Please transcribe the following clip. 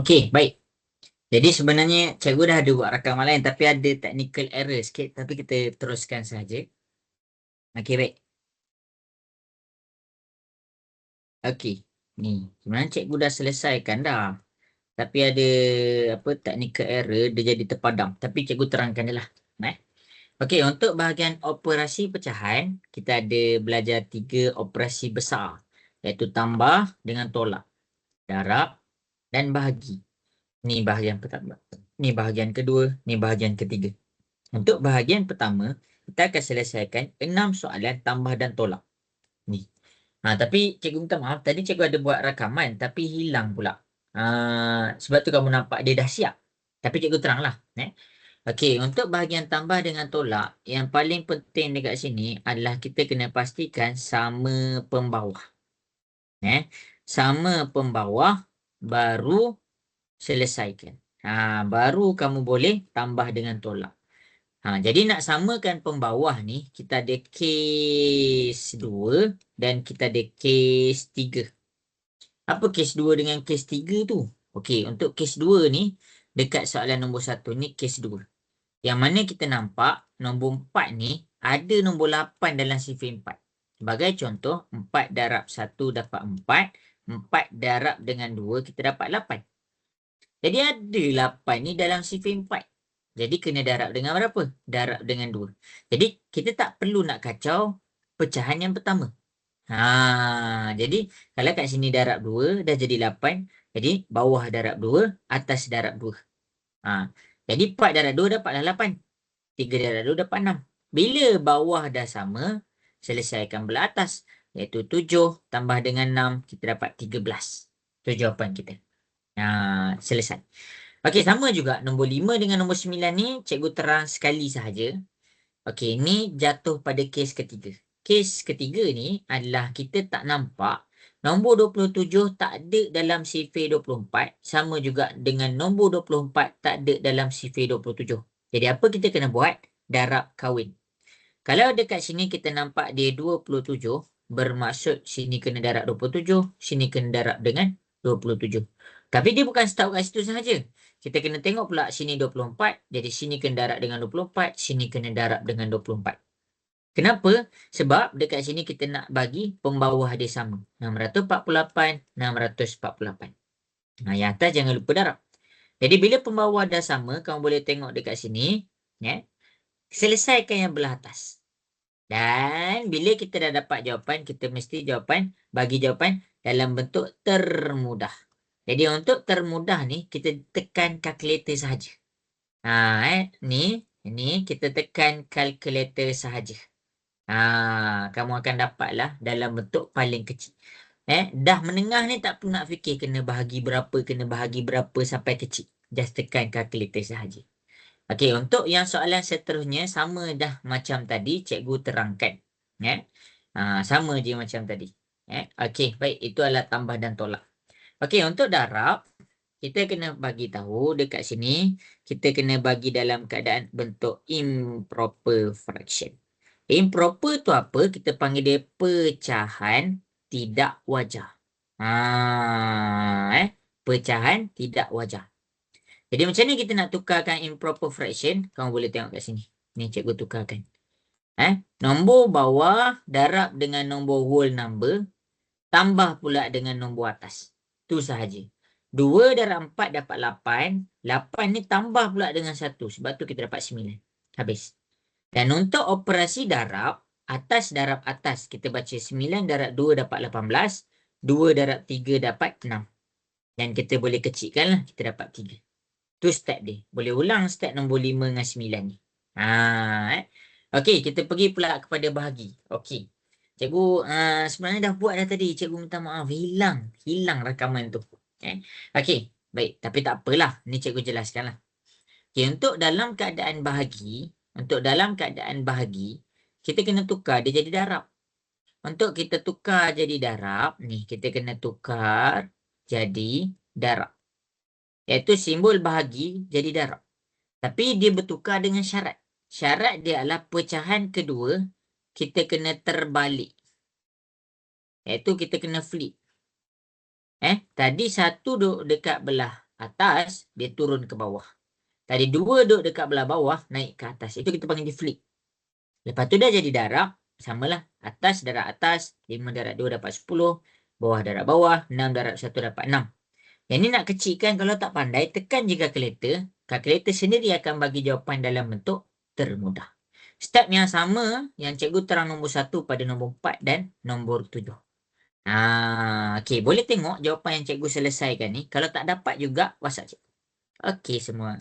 Okey, baik. Jadi sebenarnya cikgu dah ada buat rakaman lain tapi ada technical error sikit tapi kita teruskan saja. Okey, baik. Okey. Ni, sebenarnya cikgu dah selesaikan dah. Tapi ada apa technical error dia jadi terpadam. Tapi cikgu terangkan je lah. Eh? Okey, untuk bahagian operasi pecahan, kita ada belajar tiga operasi besar. Iaitu tambah dengan tolak. Darab dan bahagi. Ni bahagian pertama. Ni bahagian kedua. Ni bahagian ketiga. Untuk bahagian pertama, kita akan selesaikan enam soalan tambah dan tolak. Ni. Ha, tapi cikgu minta maaf, tadi cikgu ada buat rakaman tapi hilang pula. Ha, sebab tu kamu nampak dia dah siap. Tapi cikgu teranglah. Eh? Okey, untuk bahagian tambah dengan tolak, yang paling penting dekat sini adalah kita kena pastikan sama pembawah. Eh, sama pembawah baru selesaikan. Ha, baru kamu boleh tambah dengan tolak. Ha, jadi nak samakan pembawah ni, kita ada kes 2 dan kita ada kes 3. Apa kes 2 dengan kes 3 tu? Okey, untuk kes 2 ni, dekat soalan nombor 1 ni kes 2. Yang mana kita nampak nombor 4 ni ada nombor 8 dalam sifir 4. Sebagai contoh, 4 darab 1 dapat 4. 4 darab dengan 2 kita dapat 8. Jadi ada 8 ni dalam sifir 4. Jadi kena darab dengan berapa? Darab dengan 2. Jadi kita tak perlu nak kacau pecahan yang pertama. Ha, jadi kalau kat sini darab 2 dah jadi 8. Jadi bawah darab 2, atas darab 2. Ha, jadi 4 darab 2 dapatlah 8. 3 darab 2 dapat 6. Bila bawah dah sama, selesaikan belah atas. Iaitu 7 tambah dengan 6, kita dapat 13. Itu jawapan kita. Ha, selesai. Okey, sama juga nombor 5 dengan nombor 9 ni, cikgu terang sekali sahaja. Okey, ni jatuh pada kes ketiga. Kes ketiga ni adalah kita tak nampak Nombor 27 tak ada dalam sifir 24. Sama juga dengan nombor 24 tak ada dalam sifir 27. Jadi apa kita kena buat? Darab kahwin. Kalau dekat sini kita nampak dia 27. Bermaksud sini kena darab 27. Sini kena darab dengan 27. Tapi dia bukan start kat situ sahaja. Kita kena tengok pula sini 24. Jadi sini kena darab dengan 24. Sini kena darab dengan 24. Kenapa? Sebab dekat sini kita nak bagi pembawah dia sama. 648, 648. Nah, yang atas jangan lupa darab. Jadi bila pembawah dah sama, kamu boleh tengok dekat sini. Ya, selesaikan yang belah atas. Dan bila kita dah dapat jawapan, kita mesti jawapan bagi jawapan dalam bentuk termudah. Jadi untuk termudah ni, kita tekan kalkulator sahaja. Ha, eh, ni, ni kita tekan kalkulator sahaja. Ha, kamu akan dapatlah dalam bentuk paling kecil. Eh, dah menengah ni tak perlu nak fikir kena bahagi berapa, kena bahagi berapa sampai kecil. Just tekan kalkulator sahaja. Okey, untuk yang soalan seterusnya sama dah macam tadi cikgu terangkan. Eh? Ha, sama je macam tadi. Eh? Okey, baik. Itu adalah tambah dan tolak. Okey, untuk darab, kita kena bagi tahu dekat sini, kita kena bagi dalam keadaan bentuk improper fraction. Improper tu apa? Kita panggil dia pecahan tidak wajar. Ha, eh? Pecahan tidak wajar. Jadi macam ni kita nak tukarkan improper fraction. Kamu boleh tengok kat sini. Ni cikgu tukarkan. Eh? Nombor bawah darab dengan nombor whole number. Tambah pula dengan nombor atas. Tu sahaja. 2 darab 4 dapat 8. 8 ni tambah pula dengan 1. Sebab tu kita dapat 9. Habis. Dan untuk operasi darab, atas darab atas, kita baca 9 darab 2 dapat 18, 2 darab 3 dapat 6. Dan kita boleh kecilkan lah, kita dapat 3. Tu step dia. Boleh ulang step nombor 5 dengan 9 ni. Ha, eh. Okey, kita pergi pula kepada bahagi. Okey. Cikgu uh, sebenarnya dah buat dah tadi. Cikgu minta maaf. Hilang. Hilang rakaman tu. Eh. Okey. Baik. Tapi tak apalah. Ni cikgu jelaskan lah. Okay, untuk dalam keadaan bahagi, untuk dalam keadaan bahagi, kita kena tukar dia jadi darab. Untuk kita tukar jadi darab, ni kita kena tukar jadi darab. Iaitu simbol bahagi jadi darab. Tapi dia bertukar dengan syarat. Syarat dia adalah pecahan kedua, kita kena terbalik. Iaitu kita kena flip. Eh, tadi satu duduk dekat belah atas, dia turun ke bawah. Tadi dua duduk dekat belah bawah, naik ke atas. Itu kita panggil flip. Lepas tu dah jadi darab, samalah. Atas darab atas, 5 darab 2 dapat 10. Bawah darab bawah, 6 darab 1 dapat 6. Yang ni nak kecilkan kalau tak pandai, tekan je kalkulator. Kalkulator sendiri akan bagi jawapan dalam bentuk termudah. Step yang sama yang cikgu terang nombor 1 pada nombor 4 dan nombor 7. Ah, okay, boleh tengok jawapan yang cikgu selesaikan ni. Kalau tak dapat juga, WhatsApp cikgu. Okey semua.